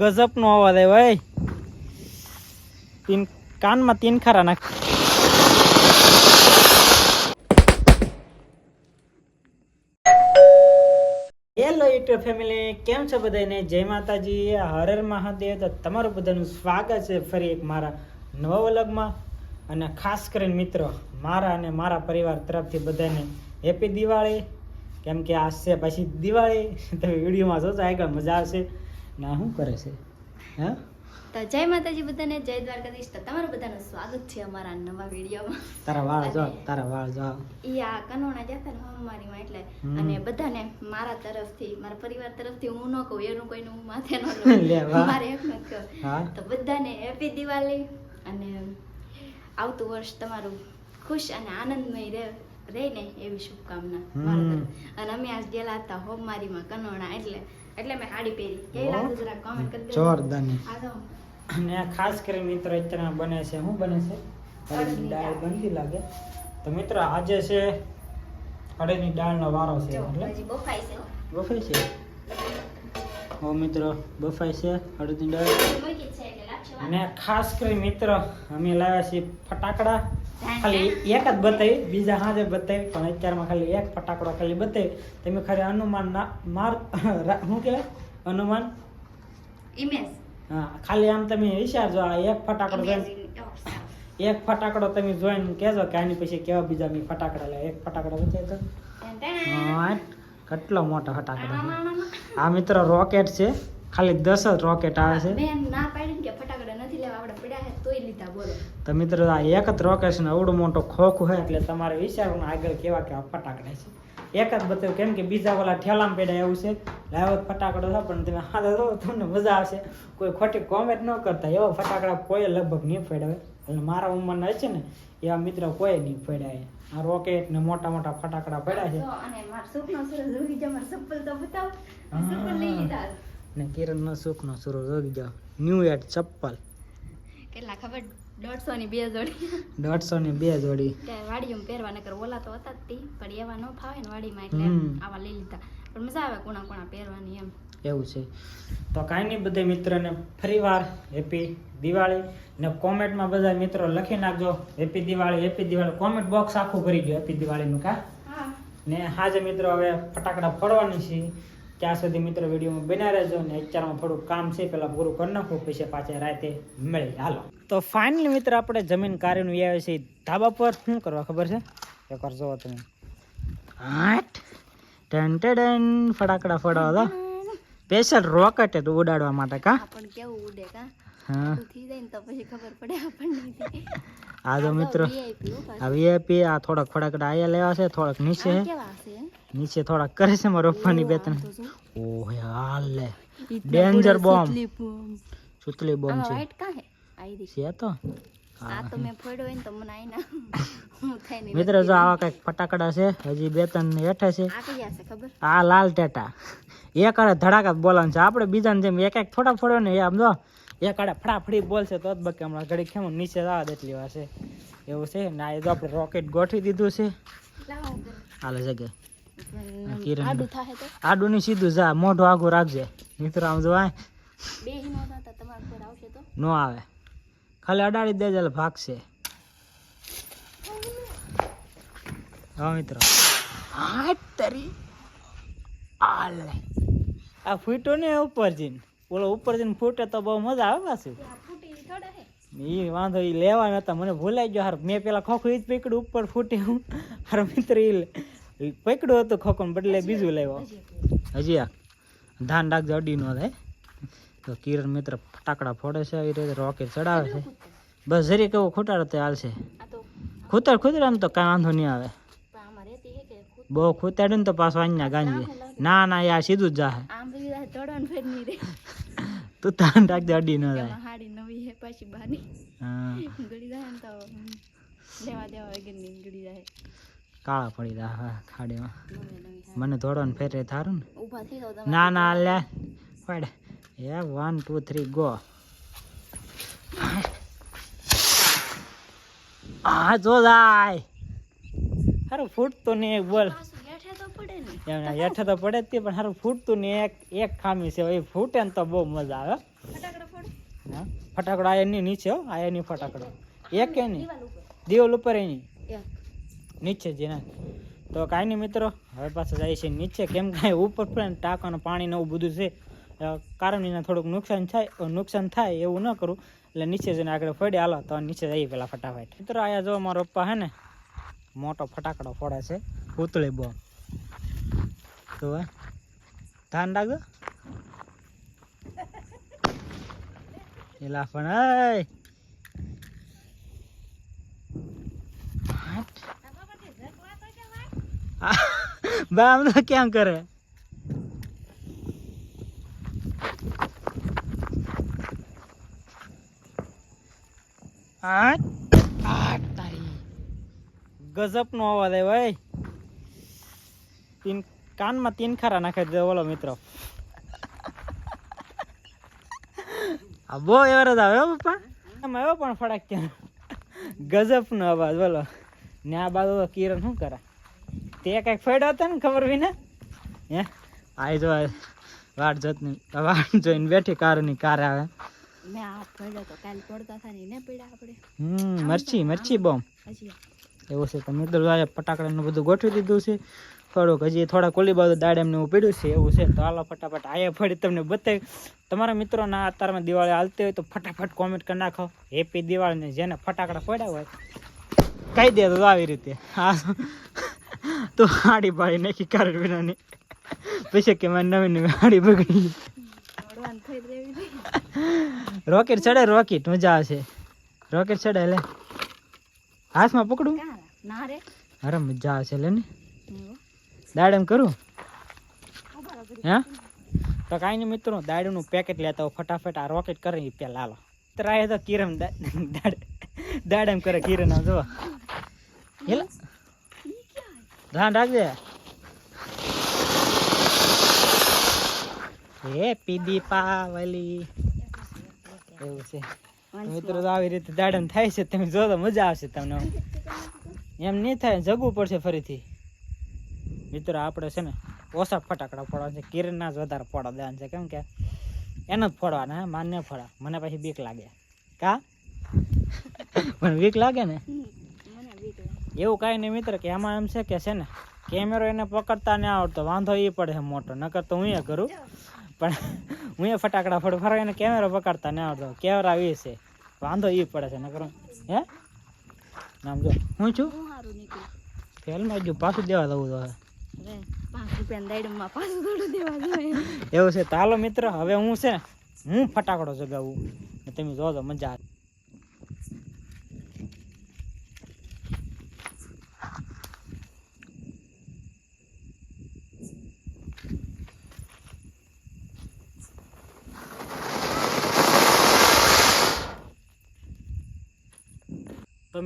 ગજબનો અવાજ આવ્યો ભાઈ તીન કાનમાં તીન ખરા નાખ. હેલો યુટ્યુબ ફેમિલી કેમ છો બધાને જય માતાજી, હરર હર મહાદેવ. તો તમારું બધાનું સ્વાગત છે ફરી એક મારા નવા વલગમાં. અને ખાસ કરીને મિત્રો, મારા અને મારા પરિવાર તરફથી બધાને હેપી દિવાળી કેમ કે આ છે પછી દિવાળી. તમે વિડીયોમાં જોશો, આગળ મજા આવશે. ના શું કરે છે? હા? તો જય માતાજી બધાને જય દ્વારકાધીશ. તો તમારું બધાનું સ્વાગત છે અમારા નવા વિડીયોમાં. તારા વાળ જો તારા વાળ જો. ઈ આ કનોણા જતા ને હોમવારીમાં એટલે અને બધાને મારા તરફથી મારા પરિવાર તરફથી હું ન કહું એનું કોઈનું હું માથે ન લઉં. મારે એકનું ન કહું. તો બધાને હેપી દિવાળી. અને આવતું વર્ષ તમારું ખુશ અને આનંદમય રહે. રહે ને એવી શુભકામના. અને અમે આજ ગયેલા હતા હોમવારીમાં કનોણા એટલે એટલે મેં સાડી પહેરી લાગુ જરા કોમેન્ટ કરી દેજો. જોરદારની. અને આ ખાસ કરી મિત્રો અત્યારે બને છે શું બને છે અડદની દાળ. બનતી લાગે તો મિત્રો આજે છે અડદની દાળનો વારો છે એટલે બફાઈ છે હો. બફાઈ છે હો મિત્રો બફાઈ છે અડદની દાળ છે. અને ખાસ કરી મિત્રો અમે લાવ્યા છીએ ફટાકડા ખાલી એક જ બતાવી બીજા હાજે બતાવી પણ અત્યારમાં ખાલી એક ફટાકડો ખાલી બતાવી. તમે ખાલી અનુમાન ના માર શું કહેવાય? અનુમાન? ઇમેજ હા ખાલી આમ તમે વિચારજો આ એક ફટાકડો. એક ફટાકડો તમે જોઈને કહેજો કે આની પછી કેવા બીજા મેં ફટાકડા લે એક ફટાકડો બતાવી તો કેટલો મોટો ફટાકડો આ મિત્ર રોકેટ છે. ખાલી દસ જ રોકેટ આવે છે બેન ના પાડી ને કે ફટાકડા નથી લેવા આપણે પડ્યા છે તોય લીધા બોલો તો મિત્રો આ એક જ રોકેશન અવડો મોટો ખોખું હોય એટલે તમારે વિચારવાનું આગળ કેવા કેવા ફટાકડા છે. એક જ બતાવ્યું કેમ કે બીજા ઓલા ઠેલામાં પેડા એવું છે. લાવો ફટાકડો છે પણ તમે હા જો તમને મજા આવશે. કોઈ ખોટી કોમેન્ટ ન કરતા. એવા ફટાકડા કોઈ લગભગ નહીં ફેડાવે. એટલે મારા ઉંમરના છે ને એવા મિત્રો કોઈ નહીં ફેડાય આ રોકેટ ને મોટા મોટા ફટાકડા પડ્યા છે. અને માર સુખનો સરસ જોઈ જા માર ચપ્પલ તો બતાવો. ચપ્પલ લઈ લીધા. ને કિરણનો સુખનો સુરો જોગી જાઓ ન્યૂ એટ ચપ્પલ. કેટલા ખબર? દોઢસો ની બે જોડી. દોઢસો ની બે જોડી. કે વાડીમાં પહેરવા નકર ઓલા તો હતા જ તે પણ એવા ન ફાવે ને વાડીમાં એટલે આવા લઈ લીધા. પણ મજા આવે કોણા કોણા પહેરવાની એમ. એવું છે. તો કાંઈ નહીં બધા મિત્રોને ફરીવાર હેપી દિવાળી. ને કોમેન્ટમાં બધા મિત્રો લખી નાખજો happy Diwali happy Diwali. Comment box આખું ભરી ગયો હેપી દિવાળીનું કા? હા. ને હાજે મિત્રો હવે ફટાકડા ફોડવાની છે. ત્યાં સુધી મિત્રો વિડીયોમાં બના રહેજો ને અત્યારમાં થોડું કામ છે પેલા પૂરું કરી નાખું પછી પાછા રાતે મળી હાલો. तो फाइनल मित्र अपने ज़मीन कार्य धाबा पर शू करवा खबर है एक जो तुम आठ टन टन फटाकड़ा फटाव तो स्पेशल रॉकेट है तो उड़ाड़ा का हाँ आज मित्र वीआईपी आ थोड़ा फटाकड़ा आया लेवा से थोड़क नीचे है नीचे थोड़ा करे से मारो पानी बेतन ओ हाल ले डेंजर बॉम्ब सुतली बॉम्ब से व्हाइट का है છે તો? મિત્રો જો આવા કંઈક ફટાકડા છે હજી બે ત્રણ હેઠે છે. આ લાલ ટેટા. એક આડે ધડાકા જ છે. આપણે બીજાને જેમ એક એક થોડા ફોડ્યો ને આમ જો એક આડે ફટાફડી બોલશે તો જ બકે હમણાં ઘડી ખેમ નીચે આવે એટલી વાર છે. એવું છે. ને આ જો આપણે રોકેટ ગોઠવી દીધું છે. હાલે જગ્યાએ કિરણ. આડું ની. સીધું જા મોઢું આગું રાખજે. મિત્રો આમ જો નો આવે. ખાલી અડાડી દેજે એટલે ભાગશે. હા મિત્રો. હા તરી. આલે આ ફૂટો ને ઉપર જઈને ઓલો ઉપર જઈને ફૂટે તો બહુ મજા આવે પાછું. એ વાંધો એ લેવા નતા મને ભૂલાઈ ગયો. હાર મેં પેલા ખોખું ઈ જ પકડ્યું ઉપર ફૂટી હું હાર મિત્ર એ પકડ્યું હતું ખોખું બદલે બીજું લેવા. હજી હજી આ. ધાન રાખજો અડી નો થાય. તો કિરણ મિત્ર ફટાકડા ફોડે છે આવી રીતે રોકેટ ચડાવે છે. બસ જરી કેવું ખૂટાડો તો હાલશે ખૂતર ખૂતર આમ તો કાંઈ વાંધો નહીં આવે. બહુ ખૂતાડે ને તો પાછો અહીંયા ગાંજે ના ના યાર સીધું જ જાહે. જાય તું તાન રાખજે અડી ન જાય. હાડી નવી હે પાછી બાની. હા. ગળી જાય તો લેવા દેવા વગરની ગળી જાય કાળા પડી હા ખાડીમાં. મને ધોડો ને ફેરે થારું ને. ના ના લે પડ એ વન ટુ થ્રી ગો હા જો જાય અરે ફૂટતું તો નહીં બોલ. હેઠે તો પડે ને. જ પણ સારું ફૂટતું ને એક એક ખામી છે. એ ફૂટે ને તો બહુ મજા આવે. ફટાકડા આ એની નીચે હો. આ એની ફટાકડો. એક નહીં દિવાલ ઉપર. એની. નીચે જ એના. તો કાંઈ નહીં મિત્રો હવે પાછા જાય છે નીચે. કેમ કાંઈ ઉપર પણ ને ટાંકાનું પાણી ને એવું બધું છે. કારણ એના થોડુંક નુકસાન થાય નુકસાન થાય એવું ન કરું. એટલે નીચે જઈને આગળ ફરી હાલો તો નીચે જઈએ પેલા ફટાફટ. મિત્રો અહીંયા જો મારો પપ્પા હે ને મોટો ફટાકડો ફોડે છે પૂતળી બોમ્બ તો ધાન રાખજો. એલા પણ હે બા આમ તો ક્યાં કરે? આઠ? ગજબનો અવાજ આવ્યો ભાઈ તીન, કાનમાં તીન ખારા નાખી દે બોલો મિત્રો. આ બહુ એવરેજ આવે, હો, પપ્પા. આમ આવ્યો પણ ફડાક ત્યાં ગજબનો અવાજ, બોલો. ને આ બાજુ કિરણ શું કરે? તે કંઈક ફેડ્યો હતો ને, ખબર વિના હે? આઈ જો વાટ જોતની, વાટ જોઈને બેઠી, કારની કાર આવે. મેં હાથ પડ્યો તો કાલ પડતા હતા ને એને પડ્યા આપણે. હમ મરચી મરચી બોમ્બ એવું છે તો મિત્રો આ ફટાકડાનું બધું ગોઠવી દીધું છે. થોડુંક હજી થોડા કોલી બાજુ દાડેમને એવું પડ્યું છે એવું છે. તો હાલો ફટાફટ આયા ફરી તમને બતાવી. તમારા મિત્રોના અત્યારમાં દિવાળી હાલતી હોય તો ફટાફટ કોમેન્ટ કરી નાખો. હેપી દિવાળી ને જેને ફટાકડા પડ્યા હોય કહી દે તો આવી રીતે. હા. તો હાડી પાડી નાખી કારણ વિનાની. પછી કે મારી નવી નવી હાડી બગડી પડવાનું થઈ જ રહેવી જોઈએ રોકેટ ચડે, રોકેટ, મજા આવશે રોકેટ ચડે, લે. હાથમાં પકડું? અરે મજા આવશે લે ને. દાડ એમ કરું? હા? હે તો કાંઈ નહીં મિત્રો દાડનું પેકેટ લેતા હોય ફટાફટ. આ રોકેટ કરે પેલા લાલો ત્રાય તો કિરણ દા- દાડ- એમ કરે કિરણ આમ જો હેલા? ધ્યાન રાખજે. હેપી દીપાવલી એવું છે. મિત્રો આવી રીતે દાડમ થાય છે. તમે જો તો મજા આવશે તમને. એમ નહીં થાય જગવું પડશે ફરીથી. મિત્રો આપણે છે ને ઓછા ફટાકડા ફોડવા છે. કિરણના જ વધારે ફોડવા દેવાના છે. કેમ કે એને જ ફોડવાના હે? માન ફોડા. મને પછી બીક લાગે. કા? પણ બીક લાગે ને? મને. એવું કાંઈ નહીં મિત્ર કે એમાં એમ છે કે છે ને કેમેરો એને પકડતા નહીં આવડતો. વાંધો એ પડે મોટો. નકર તો હું એ કરું. પણ હું એ ફટાકડા ફોડ ફરવા એને કેમેરો પકડતા નહીં આવડતો કેમેરા એ છે. વાંધો એ પડે છે નકર હું- નામ જો. હું છું? ફેલમાં જો પાછું દેવા દઉં તો હવે. એવું છે. તાલો મિત્ર હવે હું છે હું ફટાકડો જગાવું. ને તમે જોજો મજા આવે.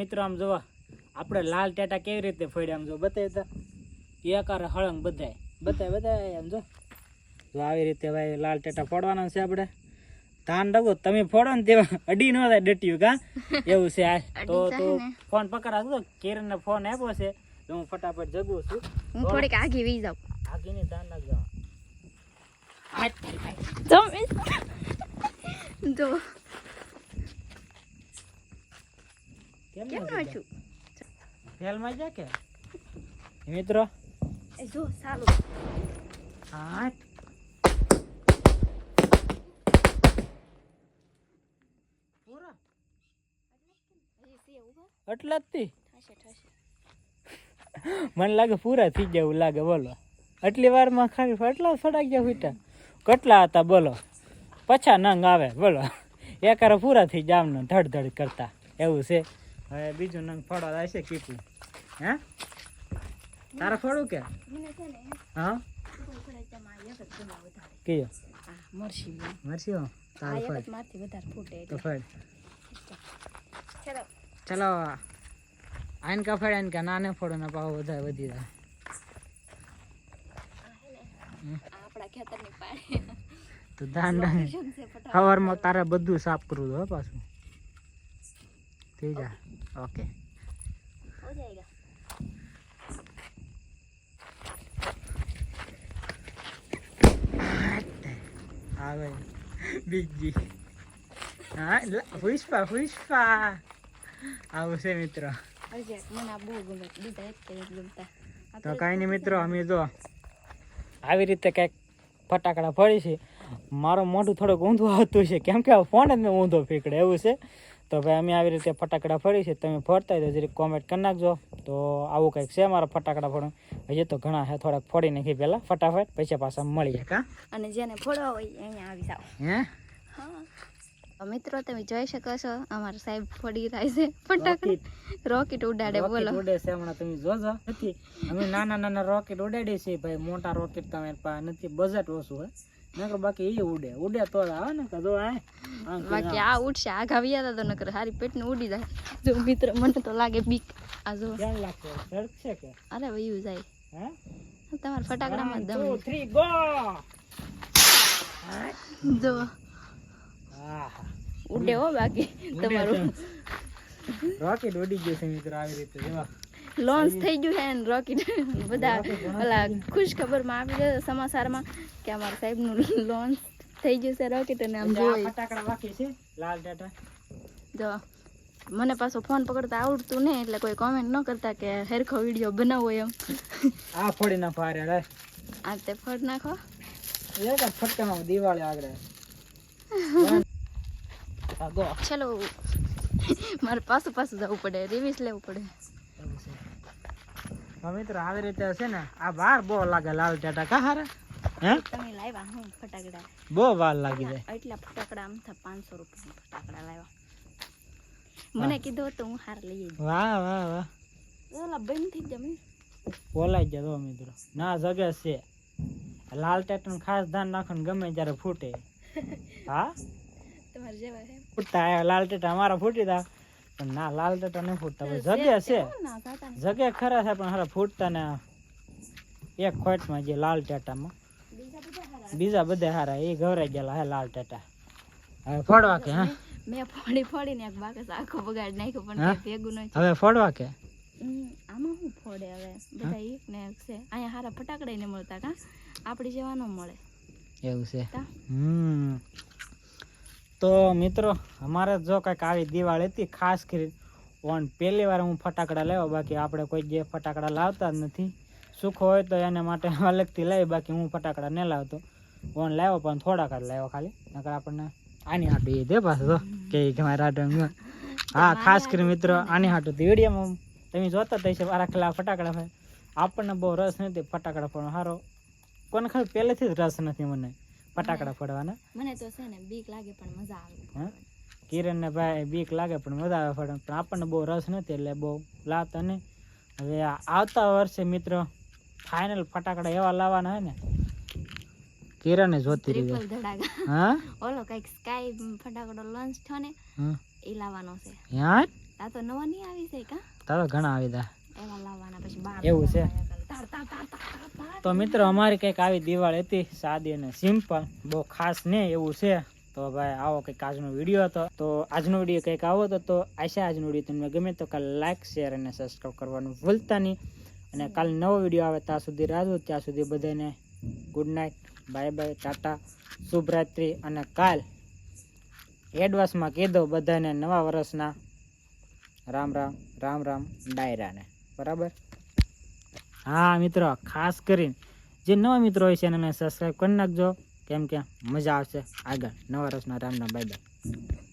મિત્રો આમ જોવા આપણે લાલ ટેટા કેવી રીતે ફોડ્યા આમ જો બતાવી તો. એકારે હળંગ બધાય. બતાય બધાય આમ જો જો આવી રીતે ભાઈ લાલ ટેટા ફોડવાના છે આપણે. ધાન રાખો તમે ફોડો ને તેવા અડી ન થાય ડટ્યું કા? એવું છે આ. તો તો ફોન પકડા તો કિરણ ને ફોન આપ્યો છે. તો હું ફટાફટ જગું છું. હું થોડીક આગી વી જાઉં. આગીની ધાન ભાઈ. તમે જો. કેમ કેમ નથી ન છું ફેલમાં જા કે? મિત્રો? જો સાલું હાથ એટલા જ થી થશે થશે મને લાગે પૂરા થઈ ગયા એવું લાગે બોલો. આટલી વારમાં ખાલી એટલા સડાઈ ગયા ફૂટા કેટલા હતા બોલો. પછા નંગ આવે બોલો. એકારે પૂરા થઈ જામ ને ધડ ધડ કરતા. એવું છે. હવે બીજું નંગ ફળવા જાય છે કીપું. હે? તારે ફળું કે? હા? કયો? મરસી મરસી હો આ ફળ. મારથી વધારે ફૂટે તો ફળ. ચલો. ચલો. આઈન કા ફળ આઈન કા નાને ફળો ના પાવ વધારે વધી જાય આપણા ખેતરની તો ફટાફટ. સવારમાં તારે બધું સાફ કરવું હો પાછું. થઈ જા. ओके हो जाएगा हाँ भाई बीजी હા પુષ્પા પુષ્પા આવું છે મિત્રો તો કાંઈ નહીં મિત્રો અમે જો આવી રીતે કંઈક ફટાકડા ફરી છે મારું મોઢું થોડુંક ઊંધું આવતું છે. કેમ કે ફોન જ મેં ઊંધો ફીકડે એવું છે? તો ભાઈ અમે આવી રીતે ફટાકડા ફરી છે. તમે ફરતા હોય તો જરીક કોમેન્ટ કરી નાખજો. તો આવું કંઈક છે મારા ફટાકડા ફોડું હજી તો ઘણા છે થોડાક ફોડી નાખી પહેલાં ફટાફટ. પૈસા પાછા મળીએ કા? અને જેને ફોડવા હોય અહીંયા આવી જાઓ. હે? મિત્રો તમે જોઈ શકો છો અમારો સાહેબ ફોડી થાય છે ફટાકડા. રોકેટ ઉડાડે બોલો. ઉડે છે હમણાં તમે જોજો. નથી. અમે નાના નાના રોકેટ ઉડાડીએ છીએ ભાઈ. મોટા રોકેટ તમે નથી. બજેટ ઓછું હોય. નકર બાકી એ ઉડે. ઉડે તો આવે ને કે આ બાકી આ ઉડશે આગા વ્યાતા તો નકર હારી પેટનું ઉડી જાય. જો મિત્ર મને તો લાગે બીક. આ જો. કેમ લાગશે સડકશે કે? અરે વયું જાય. હે? તમારા ફટાકડામાં દમ! જો. ઉડે હો બાકી તમારું. રોકેટ ઉડી ગયું છે મિત્રો આવી રીતે જો લોન્ચ થઈ ગયું છે ને રોકેટ બધા ઓલા ખુશ ખબરમાં આપી દે સમાચારમાં કે અમારા સાહેબનું લોન્ચ થઈ ગયું છે રોકેટ અને આમ એટલે જોઈ. ફટાકડા બાકી છે લાલ ટાટા. જો મને પાછો ફોન પકડતા આવડતું નહીં એટલે કોઈ કોમેન્ટ ન કરતા કે હેરખો વીડિયો બનાવો એમ. આ ફોડી ના પારે રે આ તે ફોડ નાખો. એ તો ફટકામાં દિવાળી આગળ. ચલો. મારે પાછું પાછું જવું પડે રિવિઝ લેવું પડે. મિત્રો આવી રીતે છે ને આ બાર બહુ લાગે લાલ ટાટા કા હારે? હે? તમે લાવ્યા હું ફટાકડા? બહુ વાર લાગી જાય. એટલા ફટાકડા આમ થા પાંચસો રૂપિયાના ફટાકડા લાવ્યા. મને કીધું તો હું હાર લઈ વાહ વાહ વાહ. ઓલા બંધ થઈ જમી બોલાઈ જતો મિત્રો. ના જગે છે. લાલ ટાટન ખાસ ધ્યાન રાખો ને ગમે ત્યારે ફૂટે. હા? તમારે જેવા ફૂટતા લાલ ટાટા અમારા ફૂટી તા. પણ ના લાલ ટાટા નહીં ફૂટતા જગે છે. જગે ખરા છે પણ હારા ફૂટતા ને એક ખોટમાં જે લાલ ટાટામાં. બીજા બધા હારા એ ગવરાઈ ગયેલા હે લાલ ટાટા. હવે ફોડવા કે હા? મેં ફોડી ફોડીને એક બાકસ આખો બગાડ નાખ્યો પણ ભેગું નહીં હવે ફોડવા કે? આમાં શું ફોડે હવે? બધા એક ને એક છે. અહીંયા હારા ફટાકડા ને મળતા કા? આપણી જેવા ન મળે. એવું છે. હમ. તો મિત્રો, અમારે જો કંઈક આવી દિવાળી હતી, ખાસ કરી ઓન પહેલી વાર હું ફટાકડા લાવ્યો, બાકી આપણે કોઈ જે ફટાકડા લાવતા જ નથી. સુખો હોય તો એને માટે અલગથી લઈ, બાકી હું ફટાકડા ન લાવતો. ઓન લાવ્યો, પણ થોડાક જ લાવ્યો ખાલી. નકર આપણને આની હાટું એ દે પાછો કે મારા હા, ખાસ કરી મિત્રો, આની હાટું વિડીયોમાં તમે જોતા થઈ હશે, મારા ખેલા ફટાકડા ભાઈ. આપણને બહુ રસ નથી, ફટાકડા પણ સારો કોને ખબર, પહેલેથી જ રસ નથી મને. ફટાકડા ફોડવાના? મને તો છે ને બીક લાગે પણ મજા આવે કિરણ ને ભાઈ બીક લાગે પણ મજા આવે ફોડવા. પણ આપણને બહુ રસ નથી એટલે બહુ લાવતા અને હવે આવતા વર્ષે મિત્રો ફાઇનલ ફટાકડા એવા લાવવાના હોય ને કિરણ જોતી રહી હા? ઓલો કંઈક સ્કાય ફટાકડો લોન્ચ થયો ને એ લાવવાનો છે. યાર? આ તો નવો નહીં આવી છે કા તારો ઘણા આવી દા એવા લાવવાના પછી બાર એવું છે? તો મિત્રો, અમારી કંઈક આવી દિવાળી હતી, સાદી અને સિમ્પલ બહુ ખાસ નહીં, એવું છે. તો ભાઈ, આવો કંઈક આજનો વીડિયો હતો. તો આજનો વીડિયો કંઈક આવો હતો, તો આશા આજનો વીડિયો તમને ગમે તો કાલે લાઇક શેર અને સબસ્ક્રાઈબ કરવાનું ભૂલતા નહીં. અને કાલે નવો વીડિયો આવે ત્યાં સુધી રાજો ત્યાં સુધી બધાને good night bye bye tata, શુભરાત્રિ અને કાલ. એડવાન્સમાં કહી દો બધાને નવા વર્ષના રામ રામ રામ રામ, ડાયરાને. બરાબર? હા, મિત્રો, ખાસ કરીને જે નવા મિત્રો હોય છે, એને સબસ્ક્રાઈબ કરી નાખજો. કેમ કે મજા આવશે. આગળ. નવા વર્ષના રામના બાય બાય